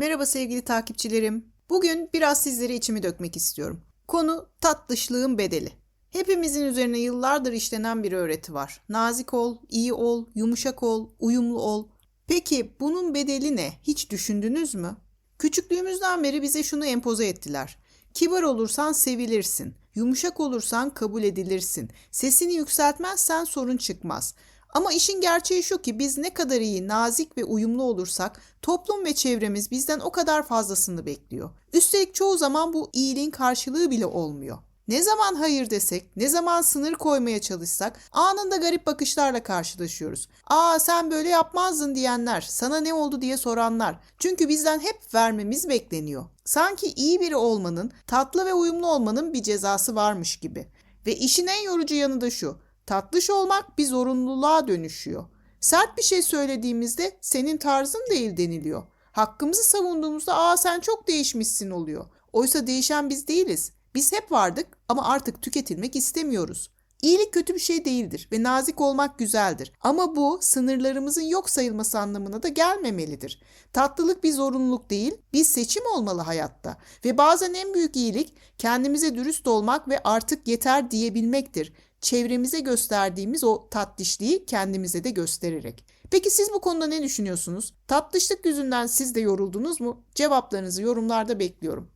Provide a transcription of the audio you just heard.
Merhaba sevgili takipçilerim. Bugün biraz sizlere içimi dökmek istiyorum. Konu tatlışlığın bedeli. Hepimizin üzerine yıllardır işlenen bir öğreti var. Nazik ol, iyi ol, yumuşak ol, uyumlu ol. Peki bunun bedeli ne? Hiç düşündünüz mü? Küçüklüğümüzden beri bize şunu empoze ettiler. Kibar olursan sevilirsin. Yumuşak olursan kabul edilirsin. Sesini yükseltmezsen sorun çıkmaz. Ama işin gerçeği şu ki biz ne kadar iyi, nazik ve uyumlu olursak toplum ve çevremiz bizden o kadar fazlasını bekliyor. Üstelik çoğu zaman bu iyiliğin karşılığı bile olmuyor. Ne zaman hayır desek, ne zaman sınır koymaya çalışsak anında garip bakışlarla karşılaşıyoruz. Aa sen böyle yapmazdın diyenler, sana ne oldu diye soranlar. Çünkü bizden hep vermemiz bekleniyor. Sanki iyi biri olmanın, tatlı ve uyumlu olmanın bir cezası varmış gibi. Ve işin en yorucu yanı da şu. Tatlış olmak bir zorunluluğa dönüşüyor. Sert bir şey söylediğimizde senin tarzın değil deniliyor. Hakkımızı savunduğumuzda aa sen çok değişmişsin oluyor. Oysa değişen biz değiliz. Biz hep vardık ama artık tüketilmek istemiyoruz. İyilik kötü bir şey değildir ve nazik olmak güzeldir. Ama bu sınırlarımızın yok sayılması anlamına da gelmemelidir. Tatlılık bir zorunluluk değil, bir seçim olmalı hayatta. Ve bazen en büyük iyilik kendimize dürüst olmak ve artık yeter diyebilmektir. Çevremize gösterdiğimiz o tatlışlığı kendimize de göstererek. Peki siz bu konuda ne düşünüyorsunuz? Tatlışlık yüzünden siz de yoruldunuz mu? Cevaplarınızı yorumlarda bekliyorum.